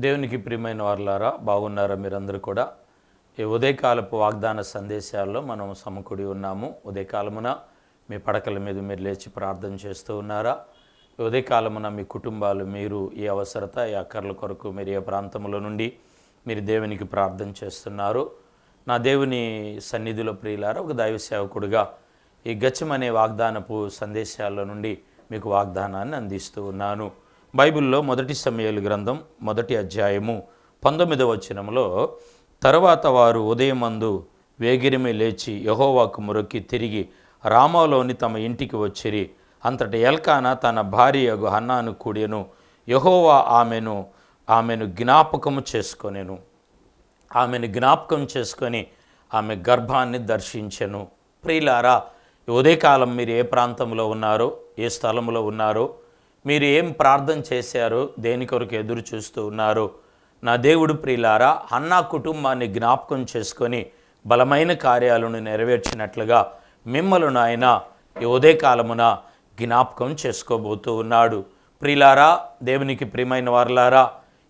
దేవునికి ప్రియమైన వారులారా బాగున్నారా మీరందరూ కూడా? ఈ ఉదయకాలపు వాగ్దాన సందేశాల్లో మనం సమకూడి ఉన్నాము. ఉదయకాలమున మీ పడకల మీద మీరు లేచి ప్రార్థన చేస్తూ ఉన్నారా? ఉదయకాలమున మీ కుటుంబాలు మీరు ఈ అవసరత ఈ అక్కర్ల కొరకు మీరు ఏ ప్రాంతంలో నుండి మీరు దేవునికి ప్రార్థన చేస్తున్నారు? నా దేవుని సన్నిధిలో ప్రియులారా ఒక దైవ సేవకుడుగా ఈ గచ్చం అనే వాగ్దానపు సందేశాల నుండి మీకు వాగ్దానాన్ని అందిస్తూ ఉన్నాను. బైబిల్లో మొదటి సమయాలు గ్రంథం మొదటి అధ్యాయము పంతొమ్మిదవ వచనంలో తర్వాత వారు ఉదయమందు వేగిరిమి లేచి యహోవాకు మొరొక్కి తిరిగి రామాలోని తమ ఇంటికి వచ్చిరి. అంతటి ఎల్కాన తన భార్యగు హన్నాను కూడిను. యహోవా ఆమెను ఆమెను జ్ఞాపకము చేసుకొనెను. ఆమెను జ్ఞాపకం చేసుకొని ఆమె గర్భాన్ని దర్శించెను. ప్రియులారా ఉదయకాలం మీరు ఏ ప్రాంతంలో ఉన్నారో ఏ స్థలంలో ఉన్నారో మీరు ఏం ప్రార్థన చేశారు? దేని కొరకు ఎదురు చూస్తూ ఉన్నారు? నా దేవుడు ప్రియులారా అన్నా కుటుంబాన్ని జ్ఞాపకం చేసుకొని బలమైన కార్యాలను నెరవేర్చినట్లుగా మిమ్మలను ఆయన ఈ ఉదయకాలమున జ్ఞాపకం చేసుకోబోతూ ఉన్నాడు. ప్రియులారా దేవునికి ప్రియమైన వారులారా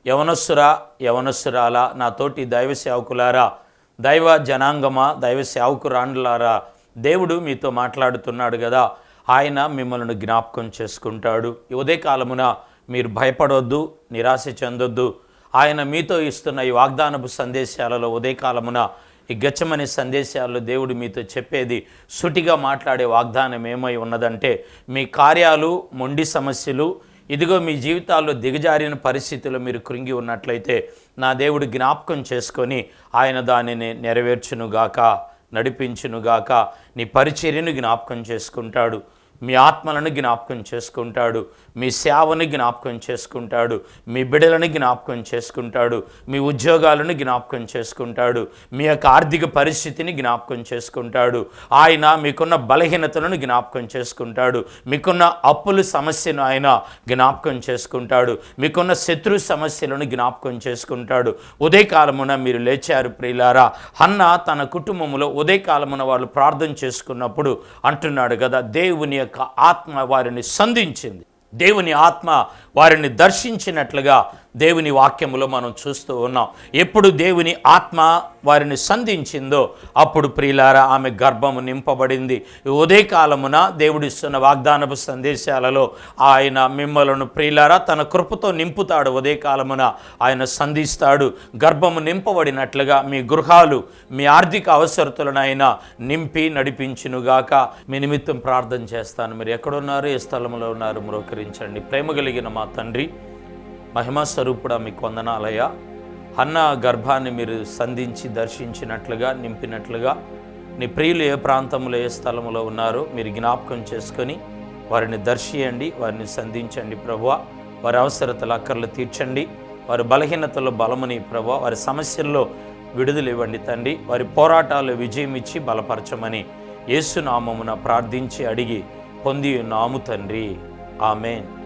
యవనస్సురా యవనస్సురాలా నా తోటి దైవ సేవకులారా దైవ జనాంగమా దైవ సేవకురాండ్లారా దేవుడు మీతో మాట్లాడుతున్నాడు కదా. ఆయన మిమ్మల్ని జ్ఞాపకం చేసుకుంటాడు. ఉదయ ఉదయకాలమున మీరు భయపడొద్దు నిరాశ చెందొద్దు. ఆయన మీతో ఇస్తున్న ఈ వాగ్దానపు సందేశాలలో ఉదయకాలమున ఈ గచ్చమనే సందేశాల్లో దేవుడు మీతో చెప్పేది సుటిగా మాట్లాడే వాగ్దానం ఏమై ఉన్నదంటే మీ కార్యాలు మొండి సమస్యలు ఇదిగో మీ జీవితాల్లో దిగజారిన పరిస్థితుల్లో మీరు కృంగి ఉన్నట్లయితే నా దేవుడు జ్ఞాపకం చేసుకొని ఆయన దానిని నెరవేర్చునుగాక నడిపించునుగాక నీ పరిచర్యను జ్ఞాపకం చేసుకుంటాడు. మీ ఆత్మలను జ్ఞాపకం చేసుకుంటాడు. మీ సేవను జ్ఞాపకం చేసుకుంటాడు. మీ బిడలను జ్ఞాపకం చేసుకుంటాడు. మీ ఉద్యోగాలను జ్ఞాపకం చేసుకుంటాడు. మీ యొక్క ఆర్థిక పరిస్థితిని జ్ఞాపకం చేసుకుంటాడు. ఆయన మీకున్న బలహీనతలను జ్ఞాపకం చేసుకుంటాడు. మీకున్న అప్పుల సమస్యను ఆయన జ్ఞాపకం చేసుకుంటాడు. మీకున్న శత్రు సమస్యలను జ్ఞాపకం చేసుకుంటాడు. ఉదయకాలమున మీరు లేచారు ప్రియులారా. అన్న తన కుటుంబంలో ఉదయకాలమున వాళ్ళు ప్రార్థన చేసుకున్నప్పుడు అంటున్నాడు కదా దేవుని యొక్క ఆత్మ వారిని సంధించింది. దేవుని ఆత్మ వారిని దర్శించినట్లుగా దేవుని వాక్యములో మనం చూస్తూ ఉన్నాం. ఎప్పుడు దేవుని ఆత్మ వారిని సంధించిందో అప్పుడు ప్రియులారా ఆమె గర్భము నింపబడింది. ఉదయకాలమున దేవుడిస్తున్న వాగ్దానపు సందేశాలలో ఆయన మిమ్మలను ప్రియులారా తన కృపతో నింపుతాడు ఉదయకాలమున. ఆయన సంధిస్తాడు. గర్భము నింపబడినట్లుగా మీ గృహాలు మీ ఆర్థిక అవసరతలను ఆయన నింపి నడిపించునుగాక. మీ నిమిత్తం ప్రార్థన చేస్తాను. మీరు ఎక్కడున్నారు ఏ స్థలంలో ఉన్నారు మ్రోకరించండి. ప్రేమ కలిగిన మా తండ్రి మహిమస్వరూపుడా మీకు వందనాలయ్యా. అన్న గర్భాన్ని మీరు సంధించి దర్శించినట్లుగా నింపినట్లుగా నీ ప్రియులు ఏ ప్రాంతంలో ఏ స్థలంలో ఉన్నారో మీరు జ్ఞాపకం చేసుకొని వారిని దర్శియండి వారిని సంధించండి ప్రభువ. వారి అవసరతలు అక్కర్లు తీర్చండి. వారి బలహీనతలో బలముని ప్రభు వారి సమస్యల్లో విడుదల ఇవ్వండి తండ్రి. వారి పోరాటాలు విజయం ఇచ్చి బలపరచమని యేసునామమున ప్రార్థించి అడిగి పొంది నాము తండ్రి. ఆమెన్.